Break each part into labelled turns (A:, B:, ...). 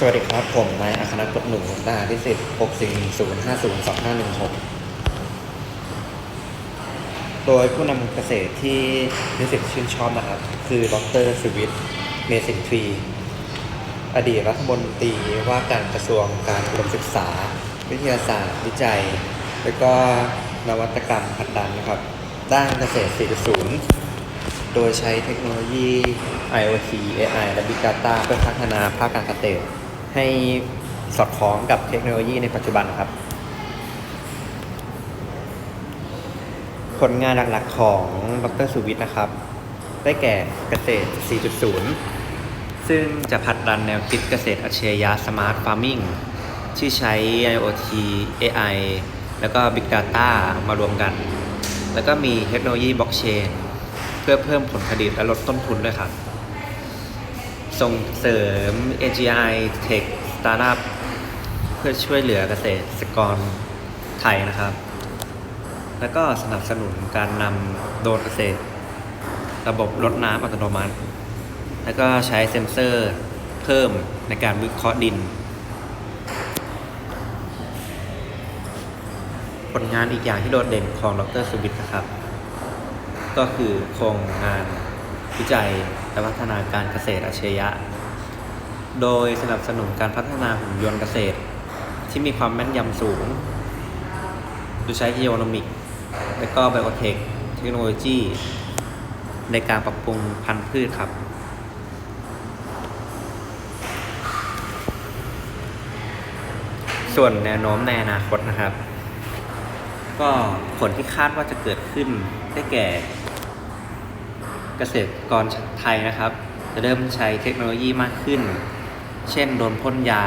A: สวัสดีครับ ผมนายอัครนัทกดหนูทหารพิเศษ6 4 1 0 5 0 2 5 1 6 โดยผู้นำเกษตรที่นิสิตชื่นชอบนะครับ คือดรสุวิทย์เมสินทรีอดีตรัฐมนตรีว่าการกระทรวงการอุดมศึกษา วิทยาศาสตร์ วิจัย และก็นวัตกรรมผลักดันนะครับ ด้านเกษตร 4.0โดยใช้เทคโนโลยี IoT AI และ Big Data เพื่อพัฒนาภาคการเกษตร ให้สอดคล้องกับเทคโนโลยีในปัจจุบันครับ ผลงานหลักๆของดรสุวิทย์นะครับ ได้แก่เกษตร 4.0 ซึ่งจะผลักดันแนวคิดเกษตรอัจฉริยะ Smart Farming ที่ใช้ IoT AI แล้วก็ Big Data มารวมกัน แล้วก็มีเทคโนโลยีบล็อกเชนเพื่อเพิ่มผลผลิตและลดต้นทุนด้วยครับ ส่งเสริม AGI Tech Startup เพื่อช่วยเหลือเกษตรกรไทยนะครับ แล้วก็สนับสนุนการนำโดรนเกษตร ระบบรดน้ำอัตโนมัติ แล้วก็ใช้เซ็นเซอร์เพิ่มในการวิเคราะห์ดิน ผลงานอีกอย่างที่โดดเด่นของดรสุวิทย์นะครับ ก็คือโครงงาน วิจัยและพัฒนาการเกษตรอัจฉริยะ โดยสนับสนุนการพัฒนาหุ่นยนต์เกษตร ที่มีความแม่นยำสูง โดยใช้จีโอนมิกและก็ไบโอเทคเทคโนโลยีในการปรับปรุงพันธุ์พืชครับ ส่วนแนวโน้มในอนาคตนะครับ ก็ผลที่คาดว่าจะเกิดขึ้นได้แก่ เกษตรกรไทยนะครับ จะเริ่มใช้เทคโนโลยีมากขึ้น เช่นโดนพ่นยา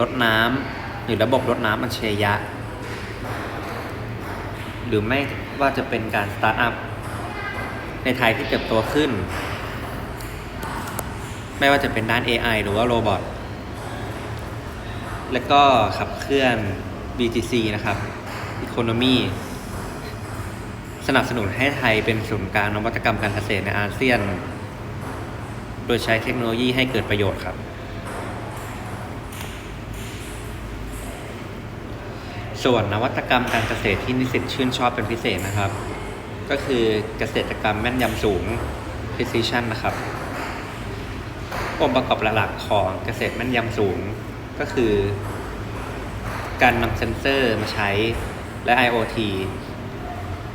A: รดน้ำหรือระบบรดน้ำอัจฉริยะ หรือไม่ว่าจะเป็นการสตาร์ทอัพในไทยที่เติบโตขึ้น ไม่ว่าจะเป็นด้าน AI หรือว่าโรบอทและก็ขับเคลื่อน BTC นะครับ Economy สนับสนุนให้ไทยเป็นศูนย์กลางนวัตกรรมการเกษตรในอาเซียน โดยใช้เทคโนโลยีให้เกิดประโยชน์ครับ ส่วนนวัตกรรมการเกษตรที่นิสิตชื่นชอบเป็นพิเศษนะครับ ก็คือเกษตรกรรมแม่นยำสูง precision นะครับองค์ประกอบหลักๆของเกษตรแม่นยำสูงก็คือ การนำเซ็นเซอร์มาใช้และ IoT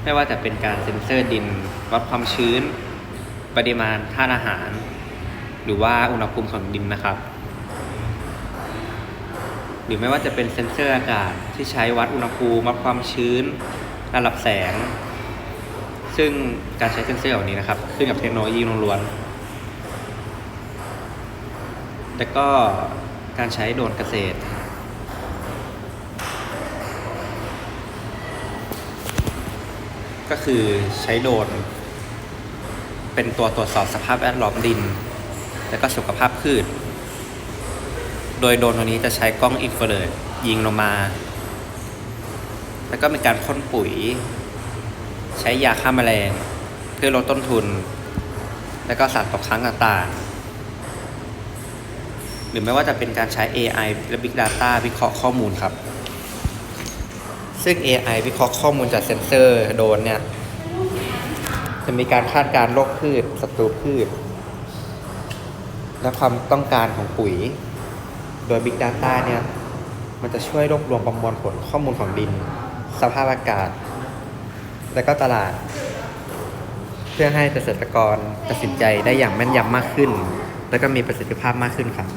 A: ไม่ว่าจะเป็นการเซ็นเซอร์ดิน วัดความชื้น ปริมาณธาตุอาหาร หรือว่าอุณหภูมิของดินนะครับ หรือไม่ว่าจะเป็นเซ็นเซอร์อากาศที่ใช้วัดอุณหภูมิวัดความชื้น ระดับแสง ซึ่งการใช้เซ็นเซอร์เหล่านี้นะครับ ขึ้นกับเทคโนโลยีล้วนๆแต่ก็การใช้โดรนเกษตร ก็คือใช้โดรนเป็นตัวตรวจสอบสภาพแวดล้อมดิน และก็สุขภาพพืช โดยโดรนตัวนี้จะใช้กล้องอินฟราเรดยิงลงมา แล้วก็มีการพ่นปุ๋ย ใช้ยาฆ่าแมลง เพื่อลดต้นทุน และก็สารตกค้างต่างๆ หรือไม่ว่าจะเป็นการใช้ AI และ Big Data วิเคราะห์ข้อมูลครับ ซึ่ง AI วิเคราะห์ข้อมูลจากเซ็นเซอร์โดนเนี่ยจะมีการคาดการโรคพืชศัตรูพืช และความต้องการของปุ๋ย โดย Big Data เนี่ยมันจะช่วยรวบรวมประมวลผลข้อมูลของดิน สภาพอากาศ และก็ตลาด เพื่อให้เกษตรกรตัดสินใจได้อย่างแม่นยำมากขึ้น และก็มีประสิทธิภาพมากขึ้นครับ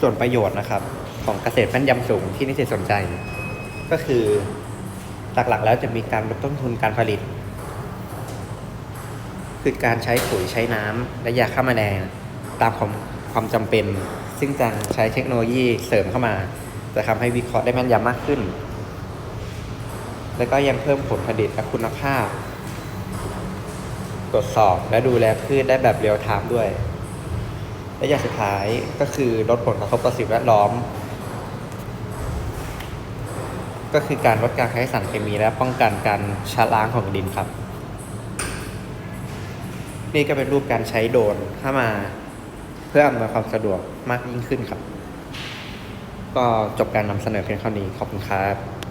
A: ส่วนประโยชน์นะครับ ของเกษตรแม่นยำสูงที่นิสิตสนใจ ก็คือหลักๆ แล้วจะมีการลดต้นทุนการผลิต คือการใช้ปุ๋ยใช้น้ำและยาฆ่าแมลงตามความความจำเป็น ซึ่งจะใช้เทคโนโลยีเสริมเข้ามา จะทำให้วิเคราะห์ได้แม่นยำมากขึ้น และก็ยังเพิ่มผลผลิตและคุณภาพ ตรวจสอบและดูแลพืชได้แบบเรียลไทม์ด้วย และอย่างสุดท้ายก็คือลดผลกระทบต่อสิ่งแวดล้อม ก็คือการลดการใช้สารเคมีและป้องกันการชะล้างของดินครับ นี่ก็เป็นรูปการใช้โดรนเข้ามา เพื่ออำนวยความสะดวกมากยิ่งขึ้นครับ ก็จบการนำเสนอเพียงเท่านี้ขอบคุณครับ